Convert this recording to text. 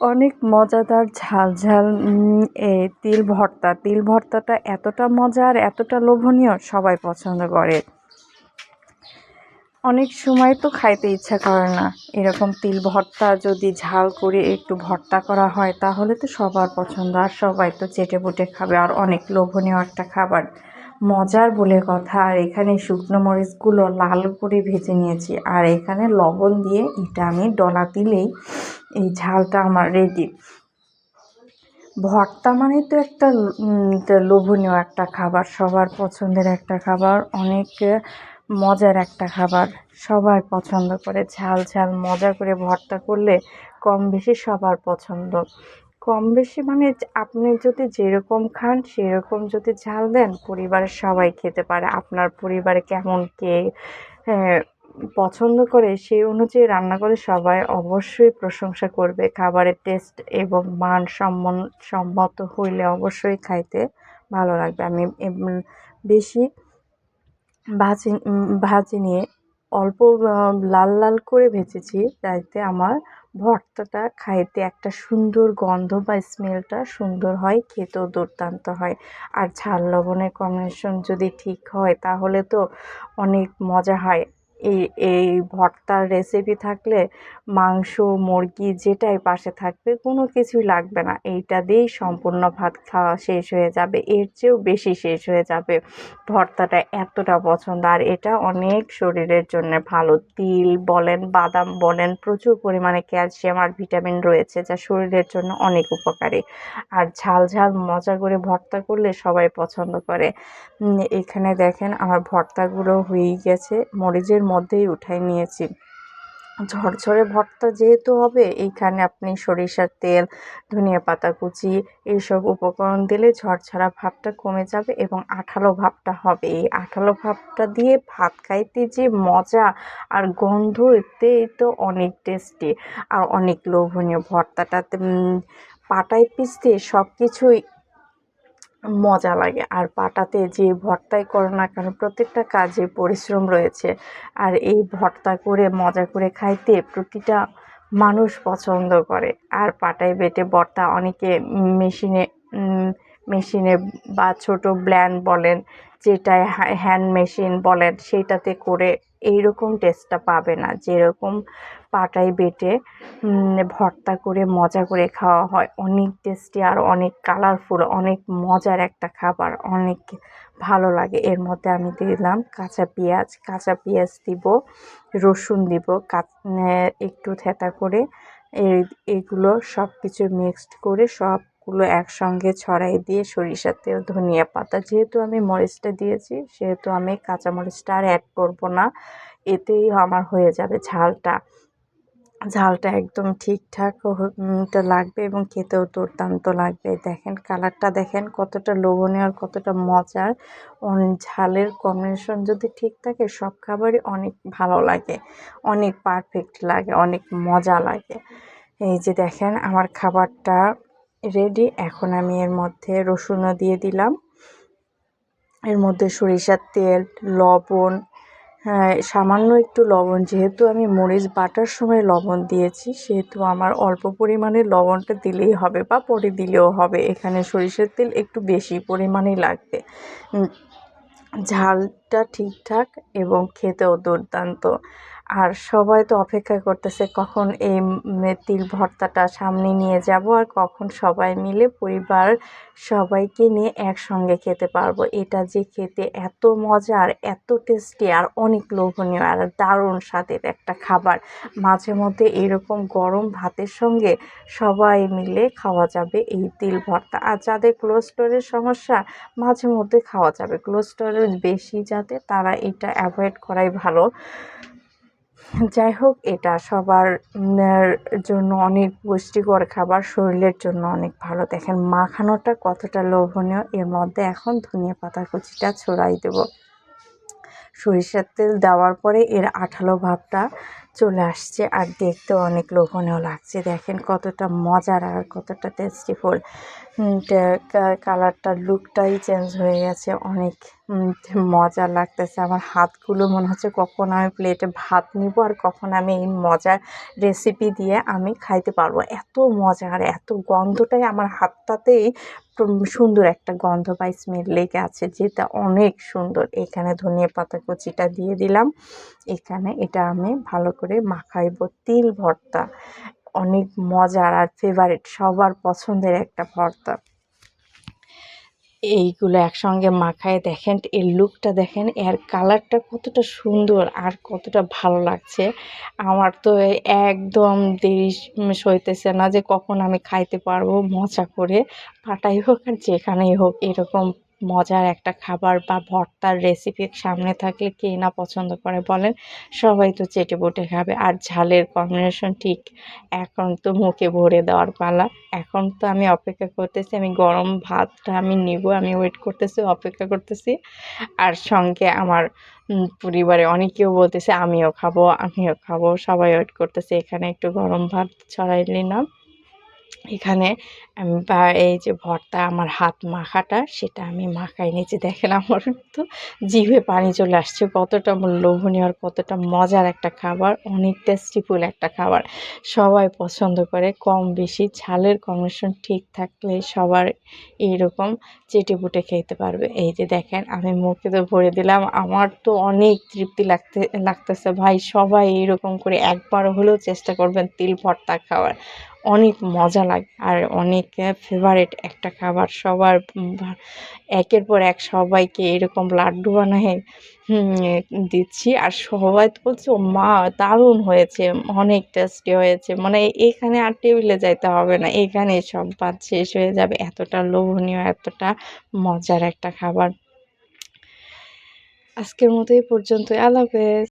অনেক মজাদার ঝাল ঝাল এ তিল ভর্তা। তিল ভর্তাটা এতটা মজার এতটা লোভনীয় সবাই পছন্দ করে। অনেক সময় তো খাইতে ইচ্ছা করে না। এরকম তিল ভর্তা যদি ঝাল করে একটু ভর্তা করা হয়, তাহলে তো সবার পছন্দ। আর সবাই তো চেটে পুটে খাবে। আর অনেক লোভনীয় একটা খাবার। মজার বলে কথা। আর এখানে শুকনো মরিচগুলো লাল করে ভেজে নিয়েছি। আর এখানে লবণ দিয়ে এটা আমি ডলা দিলেই এই ঝালটা আমার রেডি ভর্তা মানে তো একটা লোভনীয় একটা খাবার, সবার পছন্দের একটা খাবার, অনেক মজার একটা খাবার। সবাই পছন্দ করে ঝাল ঝাল, মজা করে ভর্তা করলে কম বেশি সবার পছন্দ। কম বেশি মানে আপনি যদি যেরকম খান, সেরকম যদি ঝাল দেন, পরিবারের সবাই খেতে পারে। আপনার পরিবারে কেমন কে পছন্দ করে সেই অনুযায়ী রান্না করে সবাই অবশ্যই প্রশংসা করবে। খাবারের টেস্ট এবং মান সম্মান, সম্মত হইলে অবশ্যই খাইতে ভালো লাগবে। আমি বেশি ভাজি ভাজি নিয়ে অল্প লাল লাল করে ভেজেছি, তাইতে আমার ভর্তাটা খাইতে একটা সুন্দর গন্ধ বা স্মেলটা সুন্দর হয়, খেতেও দুর্দান্ত হয়। আর ঝাল লবণের কম্বিনেশন যদি ঠিক হয়, তাহলে তো অনেক মজা হয়। এই এই ভর্তার রেসিপি থাকলে মাংস, মুরগি যেটাই পাশে থাকবে, কোনো কিছুই লাগবে না। এইটা দিয়েই সম্পূর্ণ ভাত খাওয়া শেষ হয়ে যাবে। এর চেয়েও বেশি শেষ হয়ে যাবে ভর্তাটা এতটা পছন্দ। আর এটা অনেক শরীরের জন্য ভালো। তিল বলেন, বাদাম বলেন, প্রচুর পরিমাণে ক্যালসিয়াম আর ভিটামিন রয়েছে, যা শরীরের জন্য অনেক উপকারী। আর ঝাল ঝাল, মজা করে ভর্তা করলে সবাই পছন্দ করে। এখানে দেখেন আমার ভর্তাগুলো হয়েই গেছে। মরিচের মধ্যেই উঠাই নিয়েছি। ঝরঝরে ভর্তা যেহেতু হবে, এইখানে আপনি সরিষার তেল, ধনিয়া পাতা কুচি এইসব উপকরণ দিলে ঝরঝরা ভাবটা কমে যাবে এবং আঠালো ভাবটা হবে। এই আঠালো ভাবটা দিয়ে ভাত খাইতে যে মজা আর গন্ধ এতে তো অনেক টেস্টি আর অনেক লোভনীয় ভর্তাটাতে পাটায় পিসতে সব কিছুই মজা লাগে। আর পাটাতে যে ভর্তাই করো না কেন, প্রত্যেকটা কাজে পরিশ্রম রয়েছে। আর এই ভর্তা করে, মজা করে খাইতে প্রতিটা মানুষ পছন্দ করে। আর পাটায় বেটে ভর্তা অনেকে মেশিনে মেশিনে বা ছোট ব্ল্যান্ড বলেন, যেটায় হ্যান্ড মেশিন বলেন সেটাতে করে এই রকম টেস্টটা পাবে না। যেরকম পাটায় বেটে ভর্তা করে, মজা করে খাওয়া হয়, অনেক টেস্টি আর অনেক কালারফুল অনেক মজার একটা খাবার, অনেক ভালো লাগে। এর মধ্যে আমি দিলাম কাঁচা পেঁয়াজ। কাঁচা পেঁয়াজ দিব, রসুন দিব একটু থেতা করে এই এগুলো সব কিছু মিক্সড করে সবগুলো একসঙ্গে ছড়াই দিয়ে সরিষার তেল, ধনিয়া পাতা যেহেতু আমি মরিচটা দিয়েছি, সেহেতু আমি কাঁচা মরিচটা আর অ্যাড করব না। এতেই আমার হয়ে যাবে ঝালটা। ঝালটা একদম ঠিকঠাক লাগবে এবং খেতেও দুর্দান্ত লাগবে। দেখেন কালারটা দেখেন কতটা লোভনীয় আর কতটা মজার। ঝালের কম্বিনেশন যদি ঠিক থাকে, সব খাবারই অনেক ভালো লাগে। অনেক পারফেক্ট লাগে, অনেক মজা লাগে। এই যে দেখেন আমার খাবারটা রেডি এখন আমি এর মধ্যে রসুনও দিয়ে দিলাম। এর মধ্যে সরিষার তেল, লবণ হ্যাঁ সামান্য একটু লবণ। যেহেতু আমি মরিচ বাটার সময় লবণ দিয়েছি, সেহেতু আমার অল্প পরিমাণে লবণটা দিলেই হবে বা পরে দিলেও হবে। এখানে সরিষার তেল একটু বেশি পরিমাণেই লাগবে। ঝালটা ঠিকঠাক এবং খেতেও দুর্দান্ত। আর সবাই তো অপেক্ষা করতেছে কখন এই তিল ভর্তাটা সামনে নিয়ে যাব আর কখন সবাই মিলে পরিবার সবাইকে নিয়ে একসঙ্গে খেতে পারব। এটা যে খেতে এত মজার এত টেস্টি আর অনেক লোভনীয় আর দারুণ স্বাদের একটা খাবার। মাঝে মধ্যে এরকম গরম ভাতের সঙ্গে সবাই মিলে খাওয়া যাবে এই তিল ভর্তা। আর যাদের কোলেস্টোরের সমস্যা, মাঝে মধ্যে খাওয়া যাবে। কোলেস্টোরেজ বেশি যাতে তারা এটা অ্যাভয়েড করাই ভালো। যাই হোক এটা সবার জন্য অনেক পুষ্টিকর খাবার, শরীরের জন্য অনেক ভালো। দেখেন, মাখানোটা কতটা লোভনীয়। এর মধ্যে এখন ধনিয়া পাতা কুচিটা ছড়াই দেব। সরিষার তেল দেওয়ার পরে এর আঠালো ভাবটা চলে আসছে আর দেখতেও অনেক লোভনীয় লাগছে। দেখেন কতটা মজার আর কতটা টেস্টিফুল কালারটার লুকটাই চেঞ্জ হয়ে গেছে। অনেক মজা লাগতেছে। আমার হাতগুলো মনে হচ্ছে কখন আমি প্লেটে ভাত নিব আর কখন আমি এই মজার রেসিপি দিয়ে আমি খাইতে পারব। এত মজা আর এত গন্ধটাই আমার হাতটাতেই সুন্দর একটা গন্ধ বা স্মেল লেগে আছে, যেটা অনেক সুন্দর। এখানে ধনিয়া পাতা কুচিটা দিয়ে দিলাম। এখানে এটা আমি ভালো করে মাখাইব। তিল ভর্তা, অনেক মজার আর ফেভারিট সবার পছন্দের একটা ভর্তা। এইগুলো একসঙ্গে মাখায় দেখেন, এর লুকটা দেখেন, এর কালারটা কতটা সুন্দর আর কতটা ভালো লাগছে। আমার তো একদম দেরি সইতেছে না যে কখন আমি খাইতে পারব, মজা করে পাটাই হোক আর যেখানেই হোক, এরকম মজার একটা খাবার বা ভর্তার রেসিপি সামনে থাকলে কে না পছন্দ করে বলেন? সবাই তো চেটে বুটে খাবে। আর ঝালের কম্বিনেশন ঠিক এখন তো মুখে ভরে দেওয়ার পালা। এখন তো আমি অপেক্ষা করতেছি, আমি গরম ভাতটা আমি নিব, আমি ওয়েট করতেছি, অপেক্ষা করতেছি। আর সঙ্গে আমার পরিবারে অনেকেও বলতেছে, আমিও খাব আমিও খাব। সবাই ওয়েট করতেছে, এখানে একটু গরম ভাত ছড়াই নিলাম এখানে বা এই যে ভর্তা আমার হাত মাখাটা, সেটা আমি মাখাই। নিয়েছি দেখেন আমার তো জিভে পানি চলে আসছে। কতটা লোভনীয় আর কতটা মজার একটা খাবার, অনেক টেস্টিফুল একটা খাবার। সবাই পছন্দ করে। কম বেশি ঝালের কম্বিনেশন ঠিক থাকলে সবার এইরকম চেটে পুটে খেতে পারবে। এই যে দেখেন, আমি মুখে তো ভরে দিলাম। আমার তো অনেক তৃপ্তি লাগতে, লাগতেছে। ভাই, সবাই এইরকম করে একবার হলেও চেষ্টা করবেন তিল ভর্তা খাওয়ার। অনেক মজা লাগে আর অনেক ফেভারেট একটা খাবার সবার একের পর এক সবাইকে এরকম লাড্ডু বানিয়ে দিচ্ছি। আর সবাই তো বলছে, ও মা, দারুণ হয়েছে, অনেক টেস্টি হয়েছে। মানে এখানে আর টেবিলে যাইতে হবে না, এখানে সব ভাত শেষ হয়ে যাবে। এতটা লোভনীয়, এতটা মজার একটা খাবার। আজকের মতো এই পর্যন্তই। আল্লাহ হাফেজ।